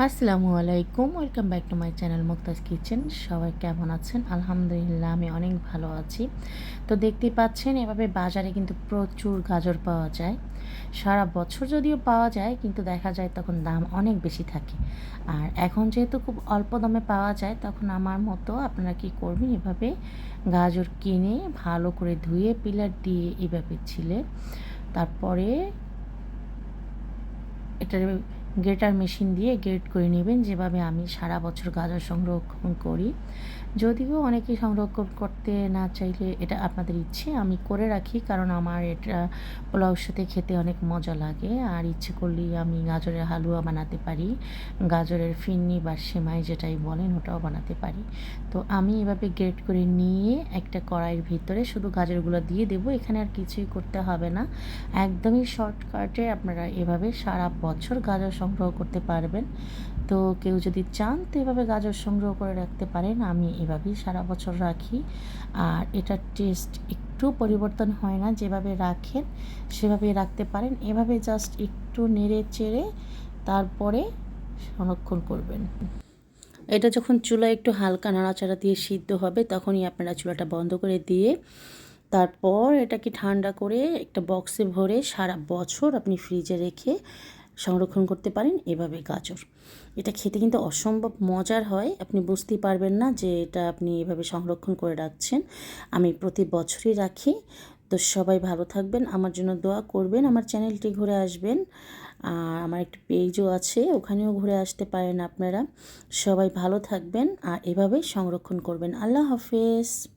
আসসালামু আলাইকুম, welcome back to my channel Muktaj kitchen. সবাই কেমন আছেন? আলহামদুলিল্লাহ, আমি অনেক ভালো আছি। তো দেখতেই পাচ্ছেন, এভাবে বাজারে কিন্তু প্রচুর গাজর পাওয়া যায়। সারা বছর যদিও পাওয়া যায়, কিন্তু দেখা যায় তখন দাম অনেক বেশি থাকে। আর এখন যেহেতু খুব অল্প দামে পাওয়া যায়, তখন আমার মতো আপনারা কি করবেন? এভাবে গাজর কিনে ভালো করে ধুয়ে, পিলার দিয়ে এভাবে ছিলে। তারপরে এটার গ্রেটার মেশিন দিয়ে গ্রেট করে নেবেন, যেভাবে আমি সারা বছর গাজর সংরক্ষণ করি। যদিও অনেকে সংরক্ষণ করতে না চাইলে এটা আপনাদের ইচ্ছে, আমি করে রাখি, কারণ আমার এটা পোলাওর সাথে খেতে অনেক মজা লাগে। আর ইচ্ছে করলেই আমি গাজরের হালুয়া বানাতে পারি, গাজরের ফিন্নি বা সেমাই যেটাই বলেন ওটাও বানাতে পারি। তো আমি এভাবে গ্রেট করে নিয়ে একটা কড়াইয়ের ভিতরে শুধু গাজরগুলো দিয়ে দেবো, এখানে আর কিছুই করতে হবে না। একদমই শর্টকাটে আপনারা এভাবে সারা বছর গাজর সংগ্রহ করতে পারবেন। তো কেউ যদি চান তো এভাবে গাজর সংগ্রহ করে রাখতে পারেন। আমি এভাবেই সারা বছর রাখি। আর এটার টেস্ট একটু পরিবর্তন হয় না। যেভাবে রাখেন সেভাবে রাখতে পারেন। এভাবে জাস্ট একটু নেড়ে চেড়ে তারপরে সংরক্ষণ করবেন। এটা যখন চুলা একটু হালকা নাড়াচাড়া দিয়ে সিদ্ধ হবে, তখনই আপনারা চুলাটা বন্ধ করে দিয়ে তারপর এটাকে ঠান্ডা করে একটা বক্সে ভরে সারা বছর আপনি ফ্রিজে রেখে সংরক্ষণ করতে পারেন এভাবে গাজর। এটা খেতে কিন্তু অসম্ভব মজার হয়। আপনি বুঝতেই পারবেন না যে এটা আপনি এভাবে সংরক্ষণ করে রাখছেন। আমি প্রতি বছরই রাখি। তো সবাই ভালো থাকবেন। আমার জন্য দোয়া করবেন। আমার চ্যানেলটি ঘুরে আসবেন। আর আমার একটা পেজও আছে। ওখানেও ঘুরে আসতে পারেন আপনারা। সবাই ভালো থাকবেন। আর এভাবেই সংরক্ষণ করবেন। আল্লাহ হাফেজ।